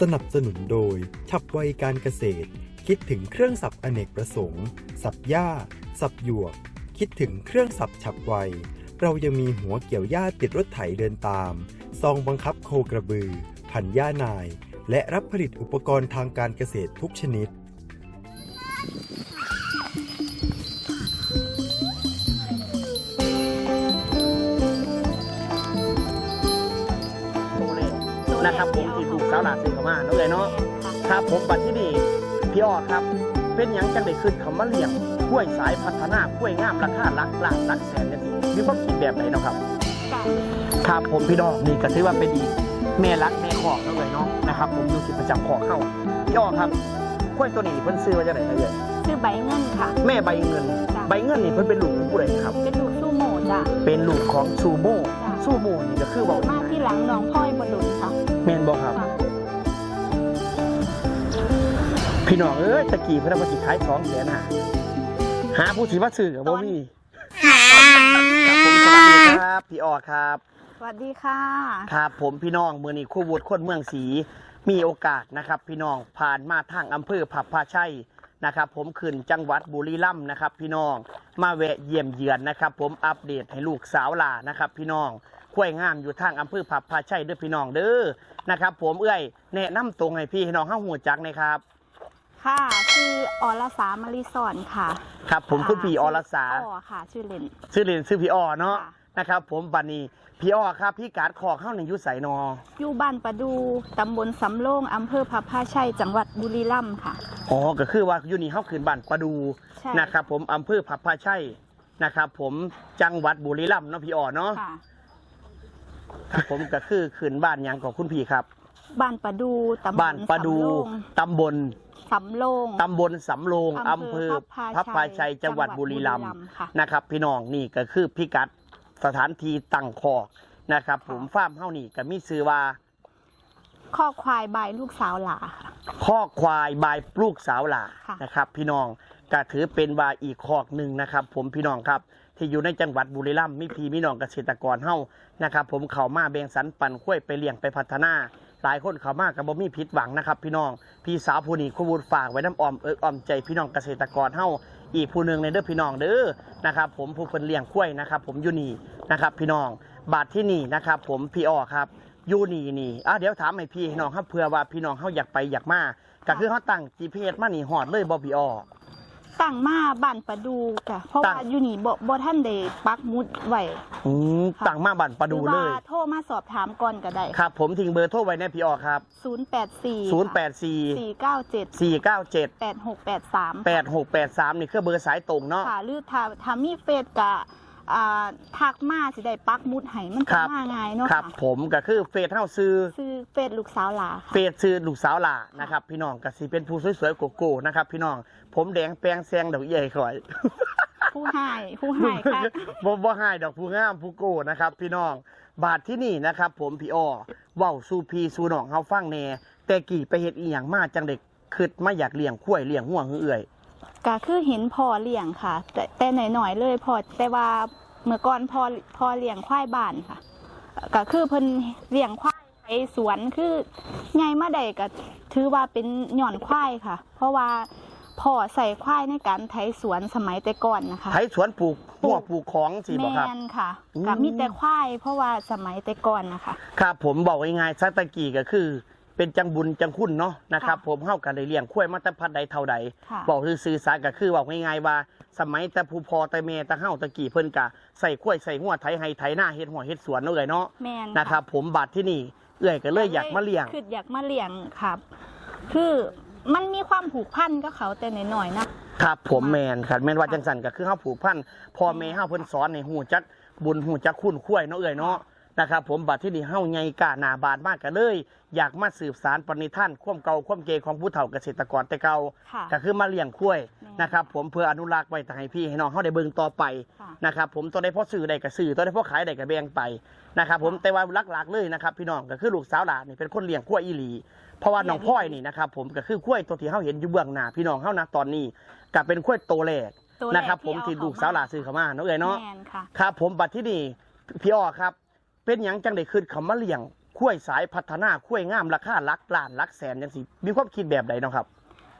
สนับสนุนโดย ฉับไวการเกษตร คิดถึงเครื่องสับอเนกประสงค์ สับหญ้า สับหยวก คิดถึงเครื่องสับฉับไว เรายังมีหัวเกี่ยวหญ้าติดรถไถเดินตาม ซองบังคับโคกระบือ ผันหญ้านาย และรับผลิตอุปกรณ์ทางการเกษตรทุกชนิด ผมบัดที่นี่พี่อ้อครับ เป็นหยังจังได้ขึ้นคำว่าเลี้ยงกล้วยสายพัฒนากล้วยงามราคาหลักล้านหลักแสนเนี่ยมีความคิดแบบไหนเนาะครับ ครับผมพี่น้องนี่ก็ถือว่าเป็นอีกแม่รักแม่ขอกเนาะเลยเนาะนะครับ ผมอยู่ที่ประจำขอกเข้าพี่อ้อครับกล้วยตัวนี้เพิ่นซื้อมาจากไหนนะเลยชื่อใบเงินค่ะ แม่ใบเงินจ้ะใบเงินนี่เพิ่นเป็นลูกของผู้ใดครับ เป็นลูกสู้โหมจ้ะ เป็นลูกของซูโม่จ้ะ ซูโม่นี่ก็คือบอกมาที่หลังน้องพ่อยบดุลค่ะ แม่นบอกครับ พี่น้องเอ้ยตะกี้เพิ่นเอามาสิขายสองแสนหาหาผู้สิมาซื้อกับบ่มีครับผมสวัสดีครับพี่ออครับ สวัสดีค่ะ ครับผมพี่น้องมือนี้คู่วุฒิคนเมืองศรีมีโอกาสนะครับ พี่น้องผ่านมาทางอำเภอผับพาชัยนะครับ ผมขึ้นจังหวัดบุรีรัมย์นะครับ พี่น้องมาแวะเยี่ยมเยือนนะครับ ผมอัปเดตให้ลูกสาวหลานะครับ พี่น้องข้วยงามอยู่ทางอำเภอผับพาชัยเด้อพี่น้องเด้อนะครับ ผมเอ้ยแนะนำตรงให้พี่ให้น้องเฮาหูจักหนะครับ ค่ะ ชื่ออรสามาริสอนค่ะครับ ผมคุณพี่อรสาอ๋อค่ะ ชื่อเล่นชื่อเรียนชื่อพี่อ้อเนาะค่ะนะครับ ผมบันนี้พี่อ้อครับพี่การขอเข้าในยุใสนออยู่บ้านประดูตำบลสำโรงอำเภอพับผ้าชัยจังหวัดบุรีรัมย์ค่ะอ๋อก็คือว่าอยู่นี่เข้าขืนบ้านประดูใช่นะครับ ผมอำเภอผับพาชัยนะครับ ผมจังหวัดบุรีรัมย์เนาะพี่อ้อเนาะค่ะครับผมก็คือขืนบ้านหยังของคุณพี่ครับ บ้านประดูตำบลบ้านประดูสำโรงตำบลสำโรงตำบลสำโรงอำอำเภเภออพับพัพาบชัพายชัยจังหวัดบุรีรัมย์จังหวัดบุรีรัมย์ค่ะ นะครับ พี่น้องนี่ก็คือพิกัดสถานที่ตั้งคอกนะครับ ผมฟาร์มเฮานี่ก็มีชื่อว่า ข้อควายบายลูกสาวหลาค่ะ ข้อควายบายลูกสาวหลาค่ะ นะครับ พี่น้องก็ถือเป็นว่าอีกคอกหนึ่งนะครับ ผมพี่น้องครับ ที่อยู่ในจังหวัดบุรีรัมย์มีพี่มีน้องเกษตรกรเฮานะครับ ผมเขามาแบ่งสรรปันข้วยไปเลี้ยงไปพัฒนา หลายคนเขามากับบ่มีผิดหวังนะครับ พี่น้องพี่สาวผู้นี้คู่บุญฝากไว้น้ำออมเอิกออมใจพี่น้องเกษตรกรเฮาอีกผู้หนึ่งในเด้อพี่น้องเด้อนะครับ ผมผู้เพิ่นเลี้ยงข้วยนะครับ ผมยูนีนะครับ พี่น้องบาทที่นี่นะครับ ผมพี่อ้อครับยูนีนี่อะเดี๋ยวถามให้พี่น้องครับเผื่อว่าพี่น้องเฮาอยากไปอยากมาก็คือเขาตั้ง GPS มานี่ฮอดเลยบ่พี่อ้อ ตั้งมาบ้านประดูจ้ะเพราะตั้ว่างอยู่นี่บ่บ่ท่านได้ปักหมุดไว้อืมตั้งมาบันประดูหรือเลว่ายโทรมาสอบถามก่อนก็ได้ครับ ผมทิ้งเบอร์โทรไว้ในพี่อ้อครับ 084 084 497 497 8683 8683 นี่คือเบอร์สายตรงเนาะ ค่ะหรือถ้าถ้ามีเฟซก็ อ่าทักมาสิได้ปักหมุดให้มันคจะรับ มาง่ายเนาะครับ ค่ะผมก็คือเฟซเฮาซื้อ ซื้อเฟซลูกสาวหลาค่ะ เฟซซื้อลูกสาวหล่านะครับ พี่น้องก็สิเป็นผู้สวยๆโกโก้นะครับพี่น้องผมแดงแปลงแซงดอกใหญ่ข่อย ผู้ให้ผู้ให้ค่ะ บ่บ่ให้ดอกผู้งามผู้โก้นะครับ พี่น้อง บาทที่นี่นะครับ ผมพี่อ้อเว้าสู่พี่สู่น้องเฮาฟังแหน่แต่กี่ไปเฮ็ดอีหยังมาจังเด็กคิดมาอยากเลี้ยงควายเลี้ยงหัวหือเอื่อย ก็คือเห็นพ่อเลี้ยงค่ะ แต่แต่หน่อยๆเลยพอแต่ว่าเมื่อก่อนพ่อพ่อเลี้ยงควายบ้านค่ะก็คือเพิ่นเลี้ยงควายไถสวนคือไงมาได้ก็ถือว่าเป็นหย่อนควายค่ะ เพราะว่าพ่อใส่ควายในการไถสวนสมัยแต่ก่อนนะคะไถสวนปลูกหัวปลูกของสิบ่ครับแมนค่ะอืมกับมีแต่ควายเพราะว่าสมัยแต่ก่อนนะคะ ครับผมบอกง่ายๆสักตะกี้ก็คือ เป็นจังบุญจังคุณเนาะนะครับค่ะผมเฮากันได้เลี้ยงควายมาแต่พัดใดเท่าใด ค่ะบอกคือสื่อสารก็คือบอกง่ายๆว่า สมัยแต่ผู้พอแต่แม่แต่เฮาตะกี้เพิ่นกะใส่กล้วยใส่หัวไถให้ไถหน้าเฮ็ดหัวเฮ็ดสวนเนาะเอ้ยเนาะแมนนะครับผมบัดที่นี่เอ้อยก็เลยอยากมาเลี้ยง คืออยากมาเลี้ยงครับ คือมันมีความผูกพันกับเขาแต่หน่อยๆนะครับผมแมนครับแมนว่าจังสันก็คือเฮาผูกพันพ่อแม่เฮาเพิ่นสอนให้ฮู้จักบุญฮู้จักคุณคุ้ยเนาะเอ้ยเนาะ นะครับผมบัดที่นี่เฮาใหญ่กล้าหน้าบานมากก็เลย อยากมาสืบสารปณิธานความเก่าความเกของผู้เฒ่าเกษตรกรแต่เก่าค่ะก็คือมาเลี้ยงคุ้ยแม่นะครับผมเพื่ออนุรักษ์ไว้แต่ให้พี่ให้น้องเฮาได้เบิ่งต่อไปค่ะนะครับผมตัวได้พ่อซื้อได้ก็ซื้อตัวได้พ่อขายได้ก็แบ่งไปนะครับผมค่ะแต่ว่าหลักๆเลยนะครับพี่น้องก็คือลูกสาวหลานนี่เป็นคนเลี้ยงกล้วยอีหลี เพราะว่าน้องพ่อยนี่นะครับผมก็คือกล้วยตัวที่เฮาเห็นอยู่เบื้องหน้าพี่น้องเฮานะตอนนี้ก็เป็นกล้วยโตแรกตัวแรกนะครับผมที่เอลูกสาวหลานซื้อเข้ามาเนาะเอ้ยเนาะแมนค่ะ ครับผมบัดที่นี่พี่อ้อครับ เป็นหยังจังได้ขึ้นคำว่าเลี้ยงคุ้ยสายพัฒนาคุ้ยงามราคาหลักล้านหลักแสนจังซี่มีความคิดแบบใดเนาะครับ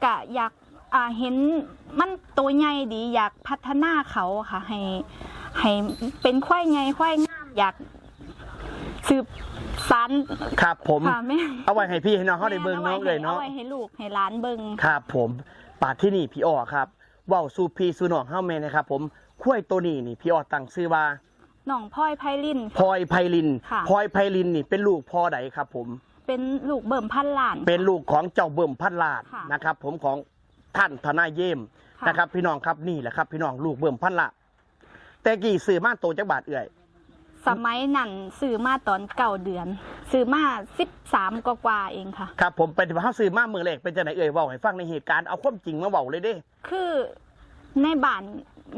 กะอยากอ่าเห็นมันตัวใหญ่ดีอยากพัฒนาเขาค่ะ ให้ให้เป็นควายใหญ่ควายงามอยากสืบสานครับผม ค่ะแม่เอาไว้ให้พี่ให้น้องเขาได้เบิ่งเนาะเลยเนาะเอาไว้ให้ลูกให้หลานเบิ่ง ครับผมป่าที่นี่พี่อ้อครับเว้าสู่พี่สู่น้องเฮาแม่นะครับผมคุ้ยตัวนี้นี่พี่อ้อตั้งชื่อว่า น้องพลอยไพลิน พลอยไพลินค่ะ พลอยไพลินนี่เป็นลูกพ่อใดครับผม เป็นลูกเบิ่มพันล้าน เป็นลูกของเจ้าเบิ่มพันลาดค่ะนะครับ ผมของท่านทนายเยี่ยมค่ะ นะครับ พี่น้องครับนี่แหละครับ พี่น้องลูกเบิ่มพันลาดแต่กี่สื่อมาโตจักบาทเอื่อยสมัยนั้นซื้อมาตอนเก่าเดือนซื้อมาสิบสามกว่าๆเองค่ะ ครับ ผมเป็นเฮาสื่อมาเมืองแรกเป็นจังไหนเอ่ยเว้าให้ฟังในเหตุการณ์เอาความจริงมาเว้าเลยเด้ คือ ในบ้าน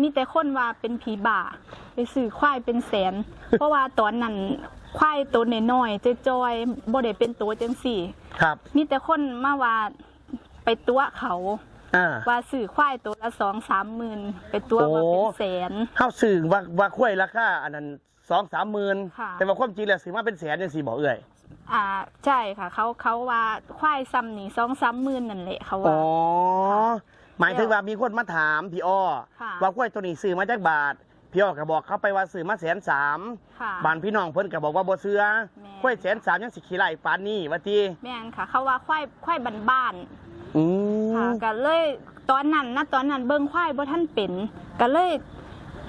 มีแต่คนว่าเป็นผีบ่า ไปซื้อควายเป็นแสน เพราะว่าตอนนั้นควายตัวน้อยๆจอยๆบ่ได้เป็นตัวจังสี่ครับ มีแต่คนมาว่าไปตัวเขาอ่า ว่าซื้อควายตัวละสองสามหมื่นไปตัวว่าเป็นแสนเฮาสื่อว่าว่าคุ้ยราคาอันนั้นสองสามหมื่นค่ะ แต่ว่าความจริงแล้วสื่อมาเป็นแสนจังซี่บ่เอ่ยอ่าใช่ค่ะ เขาเขาว่าควายซ้ำนี่สองสามหมื่นนั่นแหละเขาอ๋ว่า อ หมายถึงว่ามีคนมาถามพี่อ้อค่ะว่าคุ้ยตัวนี้ซื้อมาจากบาทพี่อ้อก็บอกเขาไปว่าซื้อมาแสนสามค่ะบ้านพี่น้องเพิ่นก็บอกว่าบ่เชื่อแม่ค่อยแสนสามยังสิขี้ไล่ปานนี้ว่าติแม่นค่ะ เขาว่าควายควายบ้านๆอืค่ะมก็เลยตอนนั้นนะตอนนั้นเบิ่งควายบ่ท่านเป็นก็เลย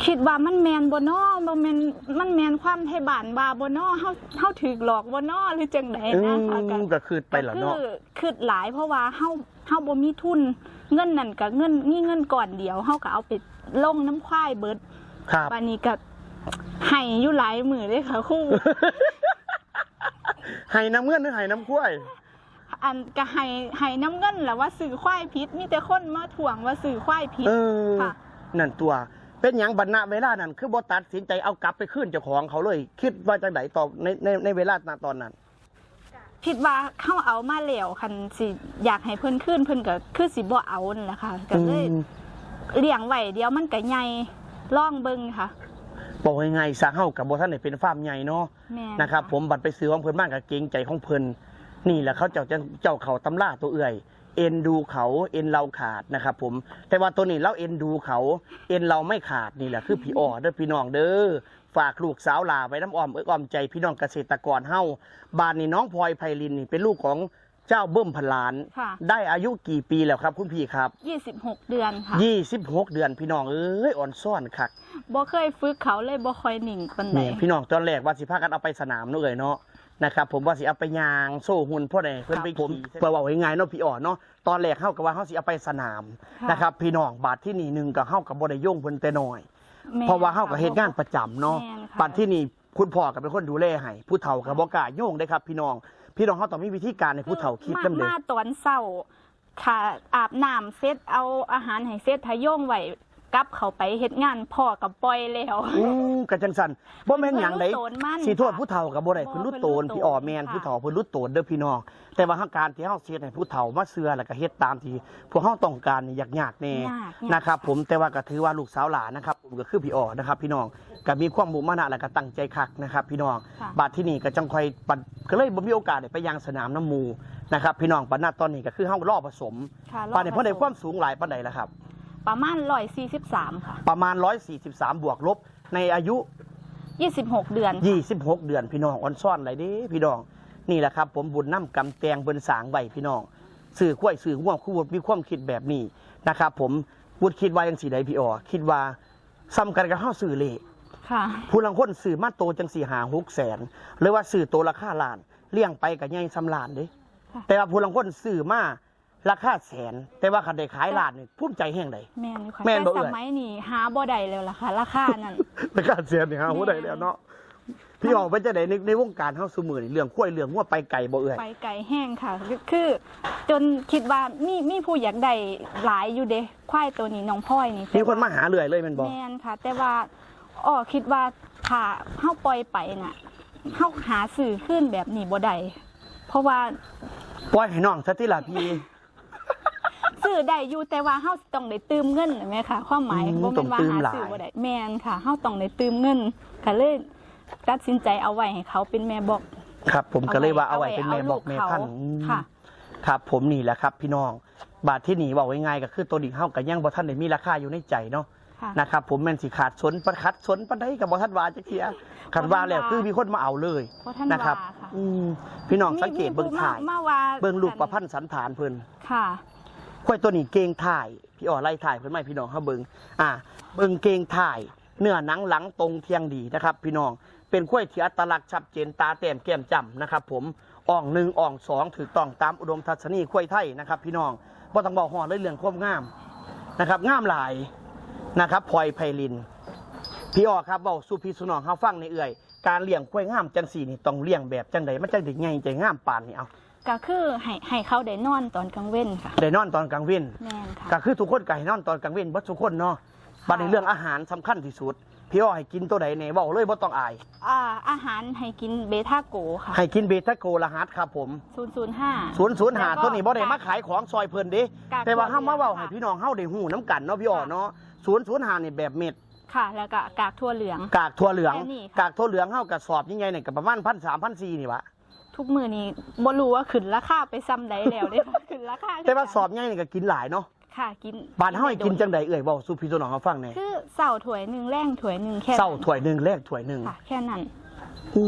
คิดว่ามันแมนบ่น้อบ่แมนมันแมนความไทยบ้านว่าบ่น้อเฮาเฮาถูกหลอกบ่น้อหรือจังไดอืนะคะก็ มก็คือไปแล้วเนาะ ก็คือคือหลายเพราะว่าเฮาเฮาบ่มีทุน เงินนั่นก็เงินมีเงินก่อนเดียวเฮาก็เอาไปลงน้ำควายเบิดครับวันนี้ก็ให้อยู่หลายมื้อเลยค่ะครูให้น้ำเงื่อนหรือให้น้ำกล้วย อันก็ให้ให้น้ำเงินแหละว่าซื้อควายผิดมีแต่คนมาถ่วงว่าซื้อควายผิดเออ ค่ะ นั่นตัว เป็นหยังบรรณะเวลานั้น คือบ่ตัดสินใจเอากลับไปคืนเจ้าของเขาเลย คิดว่าจังไดต่อในในในเวลาตอนนั้น คิดว่าเข้าเอามาแล้วคันสิอยากให้เพิ่นขึ้นเพิ่นก็คือสิบ่เอานั่นแหละค่ะก็เลยอืม เลี้ยงไว้เดี๋ยวมันก็ใหญ่ล่องเบิ่งค่ะบอกยังไงซะเฮากับบ่ทันได้เป็นฟาร์มใหญ่เนาะแม่นะครับผมบัดไปซื้อของเพิ่นมากกับเกรงใจของเพิ่นนี่แหละเขาเจ้าจะเจ้าเขาตำล่าตัวเอื่อย เอ็นดูเขาเอ็นเราขาดนะครับผมแต่ว่าตัวนี้เราเอ็นดูเขาเอ็นเราไม่ขาดนี่แหละคือพี่อ้อเด้อพี่น้องเด้อฝากลูกสาวลาไว้น้ำอ้อมเอ้ออ้อมใจพี่น้องเกษตรกรเฮาบ้านนี้น้องพลอยไพลินนี่เป็นลูกของเจ้าเบิ้มพันล้าน ค่ะ ได้อายุกี่ปีแล้วครับ คุณพี่ครับ26 เดือนค่ะ26เดือนพี่น้องเอ้ยอ่อนซ่อนคักบ่เคยฝึกเขาเลยบ่ค่อยนิ่งปานใด นี่พี่น้องตอนแรกว่าสิพากันเอาไปสนามเนาะเอ่ยเนาะ นะครับผมว่าสิเอาไปยางโซ่หุ่นพ่อใดเพิ่นไปผมเพื่อว่าไว้ง่ายเนาะพี่อ่อนเนาะตอนแรกเฮาก็ว่าเฮาสิเอาไปสนามะนะครับพี่น้องบาทที่นี่หนึงก็เฮากับบ่ได้ย่งเพิ่นแต่น้อยแม่เพราะว่าเฮาก็เฮ็ดงานประจำเนาะแม่ค่ะบาทที่นี่คุณพ่อก็เป็นคนดูแลให้ผู้เฒ่าก็บ่กล้าโยงได้ครับ พี่น้อง พี่น้องเฮาต้องมีวิธีการให้ผู้เฒ่าคิดมานํเด้มาตอนเช้าค่ะอาบน้ำเสร็จเอาอาหารให้เสร็จทะย่งไว้ กลับเข้าไปเฮ็ดงานพ่อกับปล่อยแล้วอืมก็จังซั่นบ่แม่นหยังไดเพิ่นรู้โตนมันสิโทษผู้เฒ่าก็บ่ได้เพิ่นรู้โตนเพิ่นรู้โตนพี่อ่อแม่นค่ะผู้เฒ่าเพิ่นรู้โตนเด้อพี่น้อง แต่ว่าหการที่เฮาเสียให้ผู้เฒ่ามาเชื่อแล้วก็เฮ็ดตามที่พวกเฮาต้องการนี่ยากๆแน่ยากๆ นะครับ ผมแต่ว่าก็ถือว่าลูกสาวหลานนะครับผมก็คือพี่อ่อนะครับ พี่น้องก็มีความมุ่งมั่นและก็ตั้งใจคักนะครับ พี่น้อง ค่ะ บาดที่นี่ก็จังค่อยปัดก็เลยบ่มีโอกาสได้ไปยังสนามน้ำหมูนะครับ พี่น้องปัดหน้าตอนนี้ก็คือเฮารอบผสมค่ะปานนี้เพิ่นได้ความสูงหลายปานใดล่ะครับ ประมาณ143ค่ะประมาณ 143 บวกลบ ในอายุ26เดือน26 เดือนพี่น้องอ่อนซ่อนอะไรเด้พี่น้องนี่แหละครับ ผมบุญน้ำกำแตงเบินสางใบพี่น้องสื่อข้วยสื่อห่วงคู่วุฒิมีความคิดแบบนี้นะครับ ผมวุฒิคิดว่ายังสีใดพี่อ๋อคิดว่าซ้ำกันกับข้าสื่อเลข ค่ะ ผู้ลังคนสื่อมาโตจังสี่หาหกแสนหรือว่าสื่อโตราคาล้าน เลี้ยงไปกับใหญ่ซ้ำล้านเด้ค่ะ แต่ว่าผู้ลังคนสื่อมา ราคาแสน แต่ว่าคันได้ขายล้านนี่ภูมิใจแห่งใด แม่นอยู่ค่ะแม่นบ่แต่เอ่สย มัยนี้หาบ่ได้แล้วล่ะค่ะ ราคานั่น ราคาแสนนี่ฮะหัวใดแล้วเนาะพี่อ๋อเป็นจะไดในในวงการเฮาซุมือนี่เรื่องข้วยเรื่องว่าไปไก่บ่เอ่ย ไปไกลแห้งค่ะคือ จนคิดว่ามีมีผู้อยากได้หลายอยู่เด้ควายตัวนี้น้องพ่อยนี่มีคนมาหาเรื่อยเลยแมันบอกแม่นค่ะ แต่ว่าอ้อคิดว่าถ้าเฮาปล่อยไปน่ะเฮาหาสื่อขึ้นแบบนี้บ่ได้เพราะว่า ปล่อยให้น้องซะที่ละพี่ ซื้อได้อยู่แต่ว่าเฮาต้องได้ตืมเงินแม่ค่ะ ความหมายอืมบ่แม่นว่าต้องตืมหาหลาย ซื้อบ่ได้แม่นค่ะเฮาต้องได้ตืมเงินก็เลยตัดสินใจเอาไว้ให้เขาเป็นแม่บอก ครับ ผมก็เลยว่าเอาไว้เป็นแม่บอกแม่พันธุ์ค่ะ ครับผมนี่แหละครับ พี่น้อง บาทที่หนีบอกง่ายๆก็คือตัวดิ่งเฮากับยังบ่ท่านได้มีราคาอยู่ในใจเนาะ ค่ะ นะครับผมแม่นสิขาดสนประคัดสนปันไดกับบ่ท่านว่าจักเทียคันว่าแล้วคือมีคนมาเอาเลยเพราะท่านนะครับว่าค่ะอืมพี่น้องสังเกตเบิ่งถ่าย มีผู้มาว่าเบิ่งลูกประพันธ์สันฐานเพิ่นค่ะ ควายตัวนี้เกงถ่าย พี่อ๋อไล่ถ่ายเพิ่อนไม่พี่น้องเฮาเบิงอ่า เบิงเกงถ่าย เนื้อหนังหลังตรงเทียงดีนะครับ พี่น้อง เป็นควายที่อัตลักษณ์ชัดเจนตาแต้มแก้มจำนะครับ ผมอ่องหนึ่งอ่องสองถูกต้องตามอุดมทัศนีควายไทยนะครับ พี่น้องบ่ต้องบอกฮอดเลยเรื่องความงามนะครับงามหลายนะครับพลอยไพลิน พี่อ๋อครับเว้าสู่พี่สุนองเฮาฟังในเอื่อย การเลี้ยงควายงามจังสี่นี่ต้องเลี้ยงแบบจังใดมันจังได้ใหญ่ใจงามปานนี่เอา ก็คือให้ให้เขาได้นอนตอนกลางเว้นค่ะได้นอนตอนกลางเว้นแม่นค่ะก็คือทุกคนก็ให้นอนตอนกลางเว้นเบ่ทุกคนเนาะบัดนี้เรื่องอาหารสำคัญที่สุด พี่อ้อให้กินตัวใดแหน่เว้าเลยบ่ต้องอาย อ่าอาหารให้กินเบต้าโกค่ะให้กินเบต้าโกลาฮัดครับผม 005 0 0หาตัวนี้บ่ได้มาขายของซอยเพิ่นเด้กากแต่ว่าเฮามาเว้าค่ะให้พี่น้องเฮาได้ฮู้น้ำกันเนาะพี่อ้อเนาะ0 0หานี่แบบเม็ดค่ะ แล้วก็กากทั่วเหลือง กากทั่วเหลืองแค่นี้ค่ะ กากทั่วเหลืองเฮากระสอบยังไงเนี่ยก็ประมาณ1,300 1,400นี่วะ ทุกมือนี้บ่รู้ว่าขึ้นราคาไปซ้ำใดแล้วเด้ ขึ้นราคาแต่ว่าสอบใหญ่นี่ก็กินหลายเนาะค่ะกินบ้านเฮาให้กินจังใดเอ่ยเว้าสู่พี่สู่น้องเฮาฟังแหน่คือเสาถ้วยหนึ่งแรงถ้วยหนึ่งแค่เช้านั้นถ้วยหนึงแลกถ้วยหนึงค่ะ แค่นั้น อื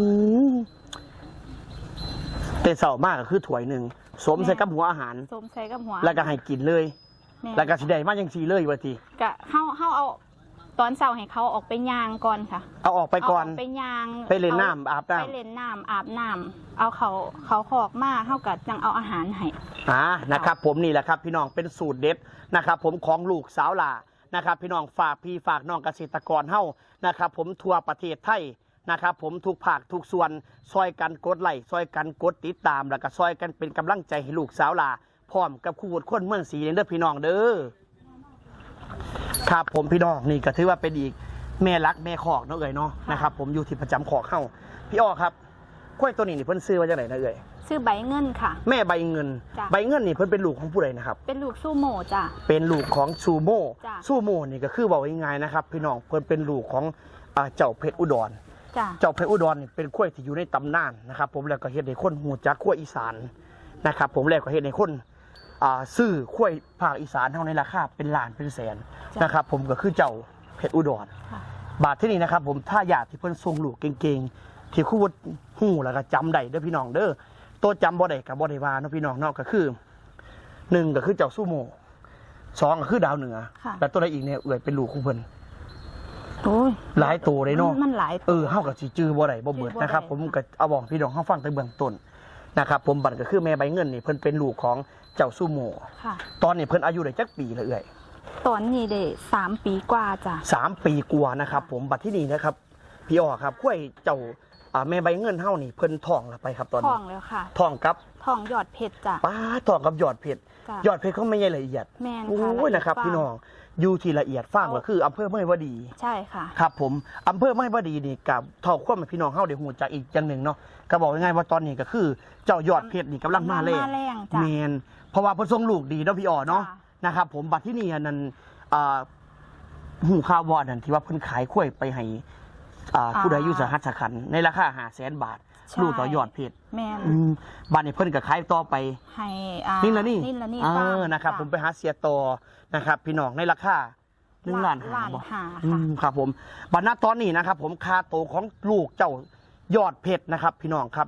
มแต่เช้ามากก็คือถ้วยหนึงสวมใส่กับหัวอาหาร สมใส่กับหัวแล้วก็ให้กินเลยแม่แล้วก็สิได้มาจังซี่เลยว่าติ กะเฮาเฮาเอา ตอนเสาให้เขาออกไปย่างก่อนค่ะเอาออกไปก่อน เาไปย่างไปเล่นน้ำอาบน้ำ ไปเล่นน้ำอาบน้ำเอาเขาเขาขอกมาเฮากัจังเอาอาหารให้ อ่านะครับผมนี่แหละครับพี่น้องเป็นสูตรเด็ดนะครับผมของลูกสาวหลานะครับพี่น้องฝากพี่ฝากน้องเกษตรกรเฮานะครับผมทั่วประเทศไทยนะครับผมทุกภาคทุกส่วนซอยกันกดไลค์ซอยกันกดติดตาม แล้วก็ซอยกันเป็นกำลังใจให้ลูกสาวหลาพร้อมกับคู่วดคนเมืองศรีเด้อพี่น้องเด้อ ครับผมพี่น้องนี่ก็ถือว่าเป็นอีกแม่รักแม่ขอกเนาะเอ่ยเนาะนะครับผมอยู่ที่ประจำขอกเข้าพี่อ้อครับกล้วยตัวนี้นี่เพิ่นซื้อมาจากไหนนะเอ่ยซื้อใบเงินค่ะ แม่ใบเงินจ้ะใบเงินนี่เพิ่นเป็นลูกของผู้ใดนะครับ เป็นลูกสู้โหมจ้ะเป็นลูกของซูโม่จ้ะซูโม่นี่ก็คือบอกง่ายๆนะครับ พี่น้องเพิ่นเป็นลูกของอ่าเจ้าเพชรอุดรจ้ะเจ้าเพชรอุดรนี่เป็นข้วยที่อยู่ในตำนานนะครับ ผมแล้วก็เฮ็ดให้คนหูจักข้วยอีสานนะครับ ผมแล้วก็เฮ็ดให้คน อ่าซื้อข้วยภาคอีสานเท่าในราคาเป็นล้านเป็นแสนนะครับ ผมก็คือเจ้าเพชรอุดรค่ะบาทที่นี่นะครับ ผมถ้าอยากที่เพิ่นทรงลูกเก่งๆ ที่คู่วดหู้แล้วก็จำได้เด้อพี่น้องเด้อตัวจำบ่ได้กับบ่ได้ว่าเนาะพี่น้องเนาะก็คือหนึ่งก็คือเจ้าซูโม่สองก็คือดาวเหนือ ค่ะ แล้วตัวใดอีกเนี่ยเอื่อยเป็นลูกของเพิ่น โอ้ย หลายตัวเลยเนาะมันมันหลายเออเฮากับสิจื้อบ่ได้บ่เบิดจื้อบ่ได้นะครับ ผมก็เอาบอกพี่น้องเฮาฟังแต่เบื้องต้น นะครับผมบัดก็คือแม่ใบเงินนี่เพิ่นเป็นลูกของเจ้าซูโม่ค่ะ ตอนนี้เพิ่นอายุได้จักปีแล้วเอื่อยตอนนี้ได้สามปีกว่าจ้ะสามปีกว่านะครับผมบัดที่นี่นะครับพี่อ้อครับกล้วยเจ้าอ่าแม่ใบเงินเฮานี่เพิ่นท้องแล้วไปครับตอนท้อนี้งแล้วค่ะท้องกับท้องหยอดเพชรจ้ะป้าท้องกับยอดเพชร จ้ะยอดเพชรเขาไม่ใช่ละเอียดแม่นโอ้ค่ะยนะครับ ละเอียด พี่น้องอยู่ที่ละเอียดฟ้างก็คืออำเภอเมยวดี ใช่ค่ะ ครับผมอำเภอไม่บดีนี่กับทอความให้พี่น้องเฮาได้หูจักอีกจังหนึ่งเนาะก็บอกง่ายๆว่าตอนนี้ก็คือ เจ้ายอดเพชรนี่กำลังมาแรงมาแรงจ้ะแมนเพราะว่าเพิ่นส่งลูกดีเนาะพี่อ๋อเนาะจ้ะนะครับ ผมบัดที่นี่อันนั้นอ่าหูข่าววอดนั่นที่ว่าเพิ่นขายกล้วยไปให้อ่าผู้ใดอยู่สหัสสขันธ์ในราคา500,000บาท ใช่ ลูกต่อยอดเพชรแม่นอืมบัดนี้เพิ่นก็ขายต่อไป ให้อ่านี่ละนี่นี่ละนี่เอฟาอนะครับจ้ผมไปหาเสียต่อนะครับ พี่น้องในราคาหนึ่งล้านห้าล้านบ่ห้าอืค่ะ มครับผมบัดณตอนนี้นะครับ ผมคาโตวของลูกเจ้ายอดเพชรนะครับ พี่น้องครับ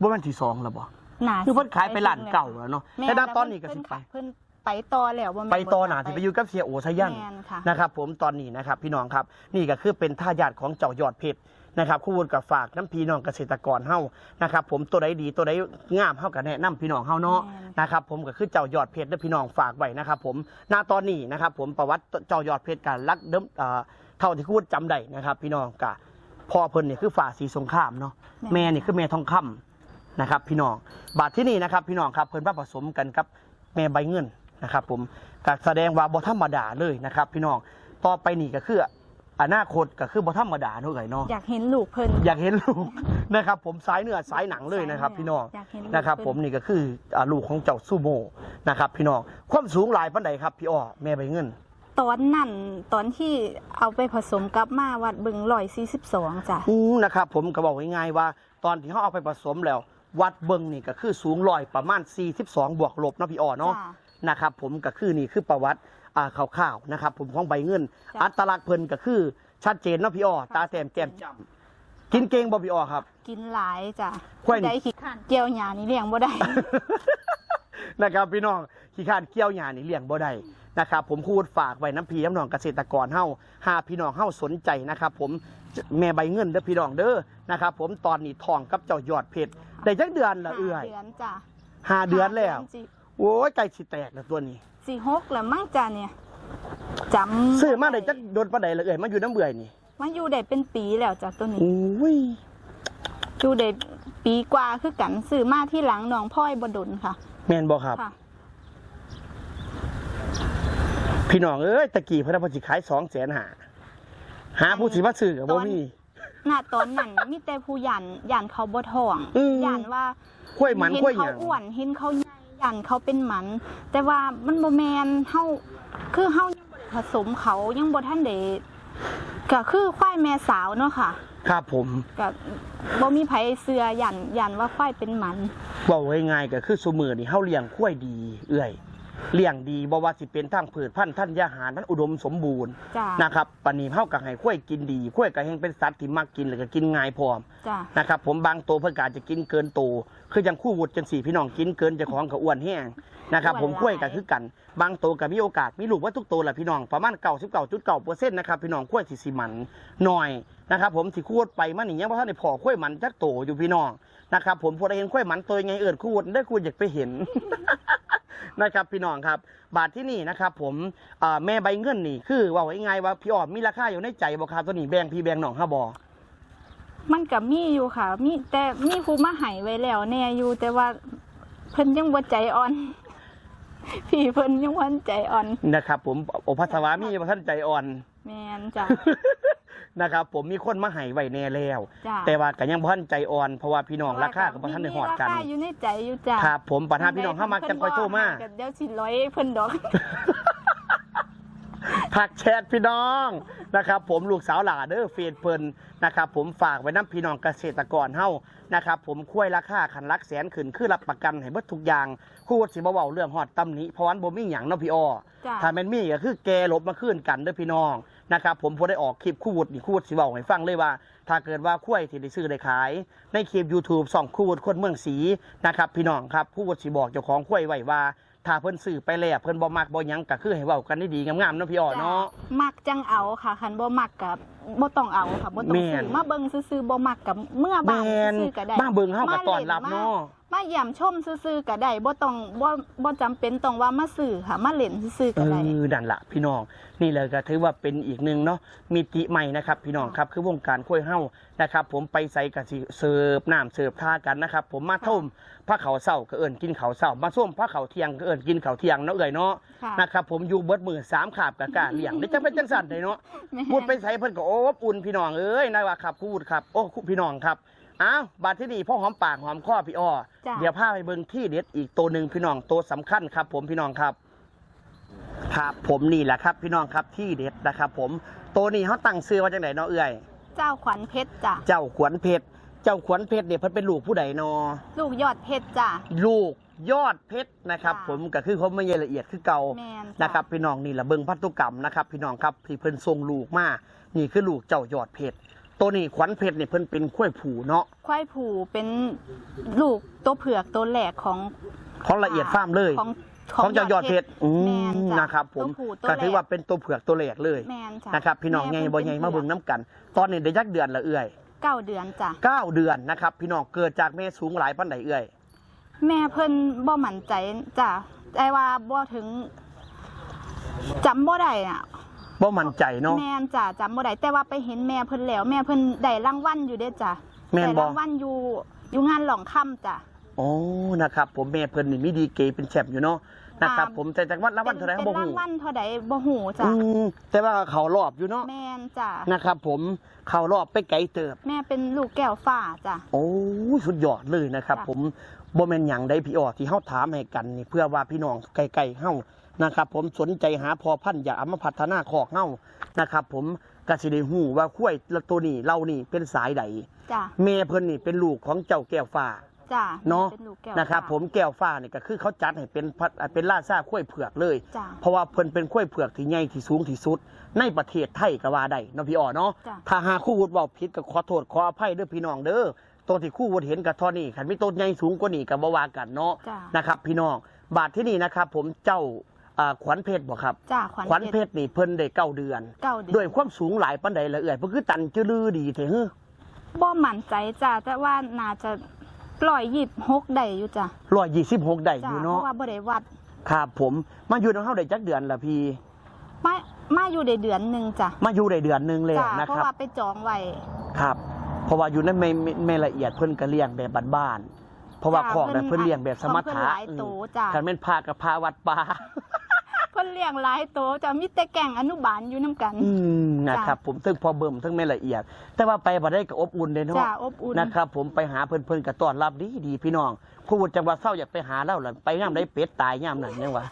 ว่ามันที่สองแล้วบ่น่าคือเพิ่นขายไปล้านเก่าแล้วเนาะแม่แต่ณตอนนี้ก็เพิ่สิไป เพิ่นไปต่อแล้วบ่แม่นไปต่อหนาที่ไปอยู่กับเสียโอซะยันแม่นค่ะ นะครับ ผมตอนนี้นะครับ พี่น้องครับ นี่ก็คือเป็นท่ายาทของเจ้ายอดเพชร นะครับคู่วุฒิกับฝากน้ำพี่น้องเกษตรกรเฮานะครับผมตัวใดดีตัวใดงามเฮาก็แนะนำพี่น้องเฮาเนาะแม่นนะครับผมก็คือเจ้ายอดเพชรและพี่น้องฝากไว้นะครับผมณตอนนี้นะครับผมประวัติเจ้ายอดเพชรการรักเดิมเอ่อเท่าที่พูดจำได้นะครับ พี่น้องกะพ่อเพิ่นนี่คือฝ่าสีสงครามเนาะแม่นี่คือแม่ทองคำนะครับพี่น้องบาทที่นี่นะครับพี่น้องครับเพิ่นมาผสมกันกับแม่ใบเงินนะครับผมก็แสดงว่าบ่ธรรมดาเลยนะครับ พี่น้องต่อไปนี่ก็คือ อนาคตก็คือบ่ธรรมดาเนาะเอ๋ยเนาะอยากเห็นลูกเพิ่น อยากเห็นลูกนะครับ ผมสายเนื้อสายหนังเลยนะครับ พี่น้องอยากเห็นลูกนะครับ เพิ่ผมนี่ก็คืออ่าลูกของเจ้าซูโม่นะครับ พี่น้องความสูงหลายปันใดครับ พี่อ้อแม่ใบเงิน ตอนนั้นตอนที่เอาไปผสมกับมาวัดบึงร้อยสี่สิบสองจ้ะ อืมนะครับผมก็บอกง่ายๆว่า ตอนที่เขาเอาไปผสมแล้ว วัดเบิงนี่ก็คือสูงลอยประมาณ 42 บวกลบเนาะพี่อ้อเนาะจ้ะ นะครับผมก็คือนี่คือประวัติ อ่าข่าวๆนะครับผมของใบเงินจ้ะอัตลักษณ์เพิ่นก็คือ ชัดเจนเนาะพี่อ้อตาแต้มแจ่มจำกินเก่งบ่พี่อ้อครับ กินหลายจ้ะควายนี่ ได้ขี้ข้านเกี่ยวหญ้านี่เลี้ยงบ่ได้ นะครับพี่น้องขี้ขานเกี้ยวหยานี่เลี้ยงบ่ได้นะครับผมพูดฝากไว้น้ำพีน้ำนองเกษตรกรเฮาหาพี่น้องเฮาสนใจนะครับผมแม่ใบเงินเด้อพี่น้องเด้อนะครับผมตอนนี้ทองกับเจ้ายอดเพชรได้จักเดือนละเอื้อยเดือนจ้ะห้าเดือนแล้วสิโอ้ยไก่สิแตกแล้วตัวนี้ สี่หกแล้วมั้งจ้ะเนี่ยจำซื้อมาได้จักโดนปานใดละเอื้อยมาอยู่น้ำเบื่อยนี่มาอยู่ได้เป็นปีแล้วจ้ะตัวนี้โอ้ยอยู่ได้ปีกว่าคือกันซื้อมาที่หลังหนองพ่อยบดลค่ะ แม่นบ่ครับ ค่ะ พี่น้องเอ้ยตะกี้เพิ่นว่าสิขาย2แสนหาหาผู้สิมาซื้อก็บ่มี ณตอนนั้นมีแต่ผู้ยันยันเขาบ่ท้องอืมยันว่า ข้วยมันเห็นข้วยหเขายังอ้วนเห็นเขาใหญ่ ยันเขาเป็นหมัน แต่ว่ามันบ่แมนเฮาคือเฮายังบ่ได้ผสมเขายังบ่ทันได้ก็คือควายแม่สาวเนาะค่ะครับผมก็บ่มีไผเสือยันยันว่าควายเป็นหมันเว้าง่ายๆก็คือซุมื้อนี่เฮาเลี้ยงข้วยดี เอื้อย เลี้ยงดีบ่ว่าสิเป็นทางพืชพันธุ์ธัญญาหารมันอุดมสมบูรณ์จ้านะครับปานนี้เฮาก็ให้ข้วยกินดีข้วยก็แฮงเป็นสัตว์ที่มักกินแล้วก็กินง่ายพร้อมจ้านะครับผมบางตัวเพิ่นก็อาจจะกินเกินโตวคือจังคู่วุฒิจังสี่พี่น้องกินเกินเจ้าของก็อ้วนแห้งนะครับผมข้วยก็คือกันบางตัวก็มีโอกาสมีลูกว่าทุกตัวแหละพี่น้องประมาณ99.9%นะครับพี่น้องข้วยสิสิมันหน่อยนะครับผมสิคูดไปมันนี่ยังบ่ทันได้พอข้วยมันจักโตอยู่พี่น้องนะครับผมพอได้เห็นข้วยมันตัวยังไงเอิ้นคูดได้คูดอยากไปเห็น นะครับพี่น้องครับ บาทที่นี่นะครับ ผมเอ่อแม่ใบเงินนี่คือว่าไว้ไงว่าพี่ออมมีราคาอยู่ในใจบ่ครับตัวนี้แบ่งพี่แบ่งน้องฮะบ่มันก็มีอยู่ค่ะ มีแต่มีผู้มาให้ไว้แล้วแน่อยู่แต่ว่าเพิ่นยังบ่ใจอ่อน พี่เพิ่นยังบ่ใจอ่อนนะครับ ผมโอภัสวามีบ่ท่านใจอ่อนแม่นจ้ะ นะครับผมมีคนมาให้ไว้แน่แล้ว จ้ะ แต่ว่าก็ยังบ่ทันใจอ่อนเพราะว่าพี่น้องราคาก็บ่ทันได้ฮอดกันมีราคาอยู่ในใจอยู่จ้ะครับผมปัญหาพี่น้องเข้ามาจังค่อยโทรมาเพิ่นบอกให้ก็เดี๋ยวสิร้อยเพิ่นดอก ผักแชทพี่น้องนะครับ ผมลูกสาวหลาเด้อเฟซเพิ่นนะครับ ผมฝากไว้น้ำพี่น้องเกษตรกรเฮานะครับ ผมคุ้ยราคาขันลักแสนขึ้นคือรับประกันให้เบิดทุกอย่างคู่สิบ่เว้าเรื่องฮอดตำหนี้เพราะวันบ่มีหยังเนาะพี่อ้อจ้ะถ้าแม่นมีก็คือแกลบมาขึ้นกันเด้อพี่น้องนะครับ ผมพอได้ออกคลิปคู่วุฒินี่คู่วุฒิสิเว้าให้ฟังเลยว่า ถ้าเกิดว่าคุ้ยที่ได้ซื้อได้ขาย ในคลิป YouTube ส่องคู่วุฒิคนเมืองศรีนะครับ พี่น้องครับคู่วุฒิสิบอกเจ้าของคุ้ยไว้ว่า ถ้าเพิ่นซื้อไปแล้วเพิ่นบ่มักบ่หยังก็คือให้เว้ากันดีๆงามๆเนาะพี่อ้อเนาะ มักจังเอาค่ะคันบ่มักกับบ่ต้องเอาค่ะบ่ต้องแม่นซื้อมาเบิ่งซื่อๆบ่มักกับเมื่อแมบ้านนซื่อๆก็ได้ บ้าเบิงเฮาก็ต้อนรับเนาะ มาเยี่ยมชมซื่อๆก็ได้บ่ต้องบ่บ่จำเป็นต้องว่ามาซื้อค่ะมาเล่นซื่อๆเอก็ได้ อดันละพี่น้อง นี่เลยก็ถือว่าเป็นอีกหนึ่งเนาะมีติใหม่นะครับ พี่น้องครับคือวงการกล้วยเฮานะครับ ผมไปใส่กะสิเสิร์ฟน้ำเสิร์ฟท่ากันนะครับ ผมมาท่มพระเขาเศร้าก็เอิญกินเขาวเศร้ามาส้มพระเขาเที่ยงก็เอิญกินเขาวเที่ยงเนาะเอ่ยเนาะค่ะ นะครับผมอยู่เบิดมือสามขาบกับกาเลี้ยงได้จังเป็นจังสันเลยเนาะ แม่นพูดไปใส่เพิ่นก็โอบอุ่นพี่น้องเอ้ยนะว่าครับพูดครับ โอ้พี่น้องครับ อ้าวบาดที่นี่พ่อหอมปากหอมคอพี่อ้อจ้ะ เดี๋ยวพาไปเบิ่งที่เด็ดอีกตัวหนึ่งพี่น้องตัวสำคัญครับ ผมพี่น้องครับครับผมนี่แหละครับ พี่น้องครับที่เด็ดนะครับ ผมตัวนี้เขาตั้งซื้อว่าจังไหนเนาะเอื้อยเจ้าขวัญเพชรจ้ะเจ้าขวัญเพชรเจ้าขวัญเพชรเนี่ยเพิ่นเป็นลูกผู้ใดเนาะลูกยอดเพชรจ้ะ ลูกยอดเพชรนะครับ ค่ะ ผมก็คือเขาไม่ละเอียดคือเก่า แม่นจ้นะครับพี่น้องนี่ละเบิงพันธุกรรมนะครับพี่น้องครับที่เพิ่นทรงลูกมานี่คือลูกเจ้ายอดเพชร ตัวนี้ขวัญเพชรเนี่ยเพิ่นเป็นข้วยผูเนาะควายผูเป็นลูกตัวเผือกตัวแหลกของของละเอียดฟาร์มเลย ของของเจ้ายอดเพชรอืแม่นมจ้ะนะครับ ผมตัวผู้ตัวก็ถือแหลว่าเป็นตัวเผือกตัวแหลกเลยแม่นจ้ะนะครับ พี่น้องไงแพิ่บ่ไงมาเบิ่งน้กัน ตอนนี้ได้ยักเดือนละเอื้อยเก้าเดือนจ้ะ เก้าเดือนนะครับพี่น้องเกิดจากแม่สูงหลายปันใดเอื้อย แม่เพิ่นบ่มั่นใจจ้ะแต่ว่าบ่ถึงจำบ่ได้น่ะ บ่มั่นใจเนาะแม่นจ้ะจำบ่ได้แต่ว่าไปเห็นแม่เพิ่นแล้ว แม่เพิ่นได้รางวัลอยู่เด้จ้ะแม่นได้บ่รางวัลอยู่อยู่งานหลองค่ำจ้ะ โอ้นะครับ ผมแม่เพิ่นนี่มีดีเกย์เป็นแชมป์อยู่เนาะนะครับอ่าผมแต่จากวัดละวันเท่าไหร่เป็เขานบ่ราฮู้งวัลเท่าใดบ่ฮู้จ้ะอืมแต่ว่าเขารอบอยู่เนาะแม่นจ้ะนะครับ ผมเขารอบไปไกลเติบ แม่เป็นลูกแก้วฟ้าจ้ะ โอ้ยสุดยอดเลยนะครับ จ้ะ ผมบ่แม่นหยังได้พี่ออที่เฮาถามให้กันนี่เพื่อว่าพี่น้องไกลๆเฮา นะครับ ผมสนใจหาพอพันธุ์อยากเอามาพัฒนาคอกเฮานะครับ ผมก็สิได้ฮู้ว่าควายตัวนี้เรานี่เป็นสายใดจ้ะแม่เพิ่นนี่เป็นลูกของเจ้าแก้วฟ้าจ้ะเนาะป็ลูกแก้วนะครับฟ้าผมแก้วฟ้านี่ก็คือเขาจัดให้เป็นพัดเป็นล่าซ่าข้วยเผือกเลย จ้ะ เพราะว่าเพิ่นเป็นข้วยเผือกที่ใหญ่ที่สูงที่สุด ในประเทศไทยก็ว่าได้เนาะพี่อ๋อเนาะจ้ะ ถ้าหาคู่วุฒิเว้าผิดก็ขอโทษขออภัยเด้อพี่น้องเด้อตัวที่คู่วุฒิเห็นกับทอนี่คันมีต้นใหญ่สูงกว่านี้ก็บ่ว่ากันเนาะจ้ะ นะครับ พี่น้องบาทที่นี่นะครับ ผมเจ้า อ่าขวัญเพชรบ่ครับ จ้ะขวัญขวัญเพชรนี่เพิ่นได้เก้าเดือน เก้าเดือนด้วยความสูงหลายปานใดละเอื่อยเพิ่นคือตันจื้อลือดีแท้เฮ้อบ่มั่นใจจ้ะแต่ว่าน่าจะร้อยยี่สิบหกได้อยู่จ้ะ126ได้อจ้ะยู่เพเนาะราะว่าบ่ได้วัดครับผมมาอยู่ในเฮาได้จักเดือนละพี่ มามาอยู่ได้เดือนหนึ่งจ้ะมาอยู่ได้เดือนหนึงแล้วจ้ะนะเพราะครับ ว่าไปจองไว้ ครับ เพราะว่าอยู่ในไม่ไม่ไม่ละเอียดเพิ่นก็เลี้ยงแบบบ้านๆเพราะว่าจ้ะของนั้นเพิ่เพิ่นนเลี้ยงแบบสมของเพิ่ถะนหลายโตจ้ะ คันแม่นพากับพาวัดป่า เพิ่นเลี้ยงหลายโตจ้ะมีแต่แก่งอนุบาลอยู่นํกัน อืมนะครับผมซึ่งพอเบิ่มซึ่งไม่ละเอียด แต่ว่าไปบ่ได้ก็อบอุ่นเด้เนาะจ้ะอบอุ่น นะครับผมไปหาเพิ่นเพิ่นก็ต้อนรับดีดีพี่น้องครูวุฒิจังหวัดเศร้าอยากไปหาแล้วล่ะไปยามได้เป็ดตายยามนั้นยังวะ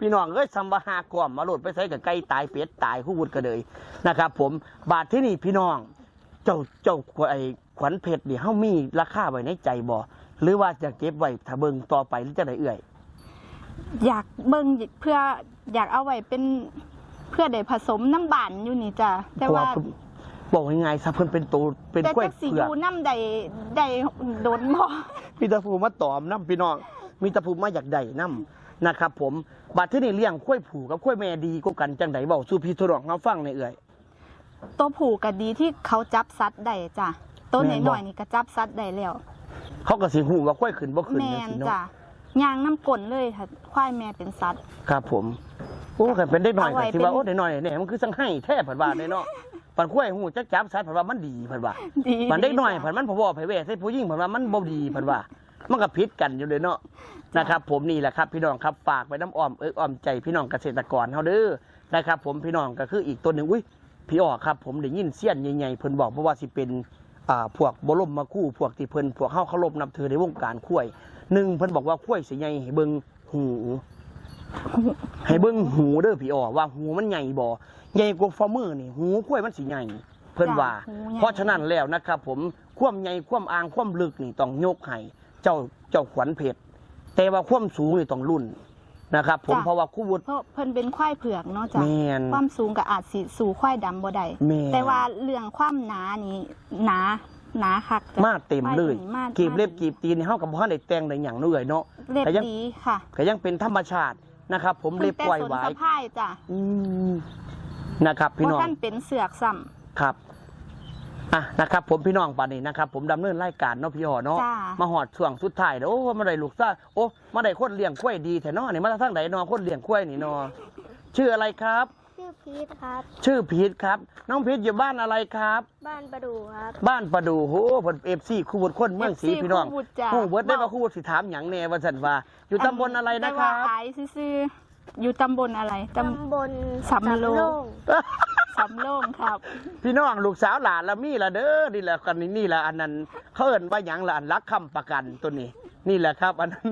พี่น้องเอ้ยสัมบหากรมมาโหลดไปใส่กับไก่ตายเป็ดตายครูวุฒิก็เลยนะครับ ผมบาทที่นี่พี่น้อง เจ้าเจ้าไอ้ขวัญเพชรนี่เฮามีราคาไว้ในใจบ่หรือว่าจะเก็บไว้ถ้าเบิ่งต่อไปหรือจะได้เอื่อย อยากเบิ่งเพื่ออยากเอาไว้เป็นเพื่อได้ผสมน้ำบานอยู่นี่จ้ะแต่เพราะว่าว่า เพิ่นบอกง่ายๆซะเพิ่นเป็นตัวเป็นแต่กล้วยจักสิเผืออกยู่น้ำใดใดโดนบ่ มีแตะพูมาตอมน้ำพี่น้อง มีแตะพูมาอยากได้น้ำนะครับ ผมบัดที่นี่เลี้ยงกล้วยผูกับกล้วยแม่ดีกว่ากันจังไดเว้าสู่พี่ทดลองเฮาฟังในอยเอื่อยตัวผูก็ดีที่เขาจับสัตว์ได้จ้ะตัวแม่นบ่น้อยๆนี่ก็จับสัตว์ได้แล้ว เขาก็สิฮู้ว่ากล้วยขึ้นบ่ขึ้นแมจังนซี่เนาะจ้ะ ยางน้ำกลนเลยค่ะควายแม่เป็นสัตว์ ครับผม โอ้ก็เป็นได้หน่อยเอาไว้ก็สิว่าเป็น โอ้ได้หน่อยเนี่ยมันคือสังให้แท้เพิ่นว่าได้เนาะปันกล้วยฮู้จักจับสัตว์เพิ่นว่ามันดีเพิ่นว่าดีมันได้หน่อยจ้ะผันมันพอๆไผเวใส่ผู้หญิงผันว่ามันบ่ดีผันว่า มันก็ผิดกันอยู่เลยเนาะจ้ะนะครับ ผมนี่แหละครับพี่น้องครับฝากไปน้ำอ้อมเอิกอ้อมใจพี่น้องเกษตรกรเฮาเด้อนะครับ ผมพี่น้องก็คืออีกตัวหนึ่งอุ้ยพี่ออกครับ ผมได้ยินเสี้ยนใหญ่ๆเพิ่นบอกเพราะว่าสิเป็น อ่าพวกบรมมาคู่พวกที่เพิ่นพวกเฮาเคารพนับถือในวงการข้วย หนึ่งเพิ่นบอกว่าข้วยสิใหญ่ให้เบิ่งหูให้เบิ่งหูเด้อพี่ออว่าหูมันใหญ่บ่ใหญ่กว่าฝ่ามือนี่หูข้วยมันสิใหญ่เพิ่นว่าจ้ะหูใหญ่เพราะฉะนั้นแล้วนะครับ ผมความใหญ่ความอ่างความลึกนี่ต้องยกให้เจ้าเจ้าขวัญเพชรแต่ว่าความสูงนี่ต้องรุ่นนะครับผมจ้ะเพราะว่าคู่วุฒิเพราะเพิ่นเป็นควายเผือกเนาะจ้ะแมนความสูงก็อาจสิสู่ควายดำบ่ได้แม่นแต่ว่าเรื่องความหนานี่หนา หนาคักจ้ะมาเต็มเลยควาตัวนี้มากีบเล็บมากีบตีนเฮากับพ่อได้แต่งได้อย่างเนื่อยเนาะเล็บแต่ยังดีค่ะก็ยังเป็นธรรมชาตินะครับ ผมเล็บปล่อยไว้เพิ่นแต่สนสะพายจ้ะอืมนะครับ พี่น้อง บ่ทันเป็นเสือกซ้ำ ครับ อะ นะครับ ผมพี่น้องป่านนี้นะครับ ผมดำเนินรายการเนาะพี่หอเนาะ จ้ามาหอดช่วงสุดท้ายเด้อโอ้มาได้ลูกซ่าโอ้มาได้คนเลี้ยงควายดีแท้เนาะนี่มาทางไหนเนาะคนเลี้ยงควายนี่เนาะชื่ออะไรครับชื่ อพีทครับ ชื่อพีทครับ น้องพีทอยู่บ้านอะไรครับ บ้านประดูครับ บ้านประดูโหผลเอฟซีคู่บุตรคนเมืองศรี FC พี่น้องคู่บุตรจ้ะคู่เบิร์ดได้มาคู่บุตรสิถามหยังแน่ว่าสันว่า อยู่ตำบลอะไรนะคแต่รัว่าบอายซื่อๆอยู่ตำบลอะไรตตำบลสำโรงงำสำโรงครับ พี่น้องลูกสาวหลานละมีละเด้อนี่แหละกันนี่นี่แหละอันนั้นเขาเอิ้นว่าหยังละอันรักคำประกันตัวนี้ นี่แหละครับ อันนั้น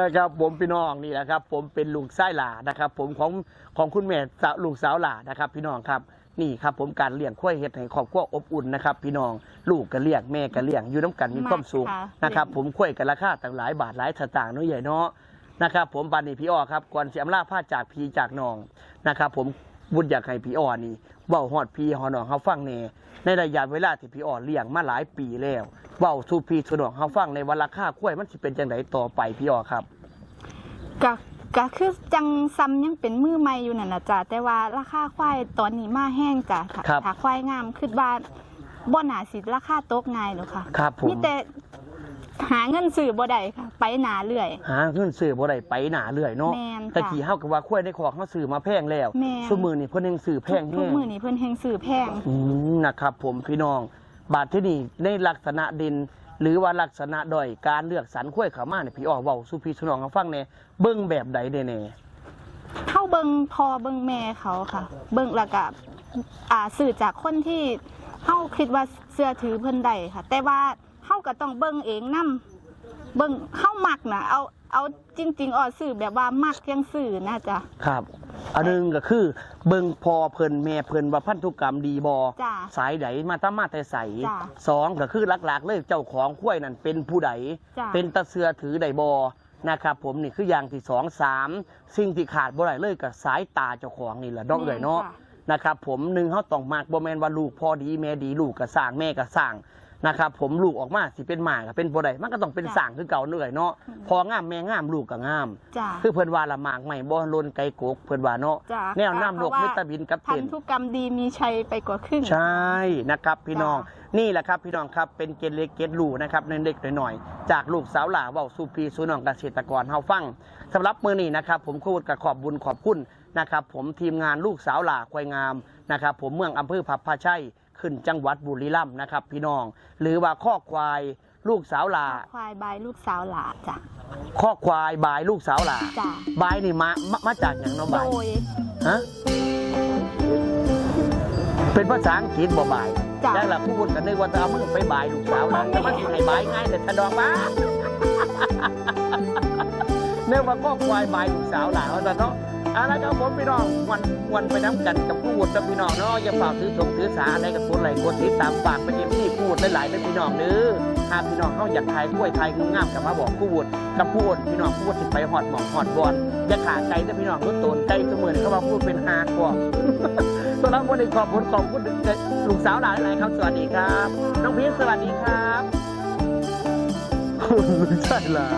นะครับผมพี่น้องนี่แหละครับ ผมเป็นลุงไส้หลานะครับ ผมของของคุณแม่สาวลุงสาวหลานะครับ พี่น้องครับนี่ครับผมการเลี้ยงควายเฮ็ดให้ครอบครัวอบอุ่นนะครับ พี่น้องลูกก็เลี้ยงแม่ก็เลี้ยงอยู่น้ำกันมีความสุขมากค่ะนะครับเลี้ยงผมควายกันราคาต่างหลายบาทหลายสตางค์เน้อยใหญ่เนาะนะครับ ผมปานนี้พี่อ้อครับก่อนเสียมลาผ้าจากพีจากน้องนะครับ ผมบุญอยากให้พี่อ้อนี่เบ้าฮอดพี่ฮอดน้องเฮาฟังแน่ ในระยะเวลาที่พี่อ้อเลี้ยงมาหลายปีแล้วเบ้าสู่พี่สู่น้องเฮาฟังในวันราคาควายมันสิเป็นจังไดต่อไปพี่อ้อครับ ก็ก็คือจังซ้ำยังเป็นมือใหม่อยู่นั่นน่ะจ้ะแต่ว่าราคาควายตอนนี้มาแห้งจ้ะถ้าครับถ้าควายงามคือว่าบ่น่าสิราคาตกง่ายหรอกค่ะครับผม มีแต่ หาเงินซื้อบ่ได้ค่ะ ไปหนาเรื่อย หาเงินซื้อบ่ได้ไปหนาเรื่อยเนาะแม่นค่ะแต่กี่เฮากับว่าควายในคอกเฮาซื้อมาแพงแล้วแม่น ซุมื้อนี้เพิ่นยังซื้อแพงทุแฮกงมือนี้เพิ่นแฮงซื้อแพง อืมนะครับผมพี่น้อง บาทที่นี่ในลักษณะเด่นหรือว่าลักษณะด้อยการเลือกสรรควายเขามาเนี่ยพี่อ้อเว้าสู่พี่สู่น้องเขาฟังแหน่เบิ่งแบบใดแน่เข้าเบิงพอเบิงแม่เขาค่ะ เบิงแล้วก็อ่าสื่อจากคนที่เข้าคิดว่าเสื้อถือเพิ่นได้ค่ะ แต่ว่า เฮาก็ต้องเบิ่งเองนํเบิ่งเฮามักนะเอาเอาจริง ๆออสื่อแบบว่ามักยังสื่อนะจ๊ะครับ อันหนึงก็คือ เบิ่งพอเพิ่นแม่เพิ่นว่าพันธุกรรมดีบอจ้ะ สายใดมาตามมาแต่ใสจ้ะสองก็คือหลักๆเลยเจ้าของข้วยนั่นเป็นผู้ใด จ้ะ เป็นตะเสือถือไดบอนะครับผมนี่คืออย่างที่สองสามสิ่งที่ขาดบ่ได้เลยกับสายตาเจ้าของนี่แหละน้องเอ๋ยเนาะจ้นะครับผมหนึ่งเขาต้องมากบ่แมนว่าลูกพ่อดีแม่ดีลูกก็สร้างแม่ก็สร้าง นะครับผมลูกออกมาสิเป็นหมาก็เป็นบ่ได้มันก็ต้องเป็นสร้างคือเก่าเหนื่อยเนาะพองามแม่งามลูกก็งาม จ้ะคือเพิ่นว่าละหมากใหม่บ่ลนไกลโกกเพิ่นว่าเนาะจ้ะแนวน้ำโลกเพราะว่าเมตาบินกับพัเต้นนธุกรรมดีมีชัยไปกว่าครึ่ง ใช่นะครับพี่น้องจ้นี่แหละครับพี่น้องครับเป็นเกณฑ์เล็กเกณฑ์ลูนะครับในเด็กหน่อยๆจากลูกสาวหลาเว้าสู่พี่สู่น้องเกษตรกรเฮาฟังสำหรับมื้อนี้นะครับผมคูดกับขอบบุญขอบคุณนะครับผมทีมงานลูกสาวหลาควายงามนะครับผมเมืองอำเภอพับพาชัย ขึ้นจังหวัดบุรีรัมย์นะครับ พี่น้อง หรือว่าข้อควายลูกสาวหลาควายบายลูกสาวหลาจ้ะข้อควายบายลูกสาวหลาจ้ะบายนี่มามามาจากอย่างเน้องโดบายยฮะเป็นภาษาอังกฤษบ่บายจ้ะแล้วล่ะผู้คนก็นึกว่าจะเอามึงไปบายลูกสาวหลานแต่มันสิให้บายง่ายแต่ทะดอกบ้าเนื่องว่าก็ควายบายลูกสาวหลานว่าแต่เนาะ เอาละครับผมพี่น้องวันวันไปน้ำกันกับผู้วดกับพี่น้องเนาะอย่าฝากถือสงถือสาอะไรกับคนไหลกดติดตามฝากไปเอ็มที่พูดหลายๆเป็นพี่น้องเด้อหากพี่น้องเขาอยากทายกล้วยทายงามกับมาบอกผู้วดกับผู้วดพี่น้องผู้วดสิไปหอดหมองหอดบอลอย่าขาไกลแต่พี่น้องรถโตนไกลเสมอเขาว่าพูดเป็นฮากว่าสำหรับวันนี้ขอบคุณขอบคุณลูกสาวหลานหลายครับสวัสดีครับ น้องพีชสวัสดีครับไม่ใช่เหรอ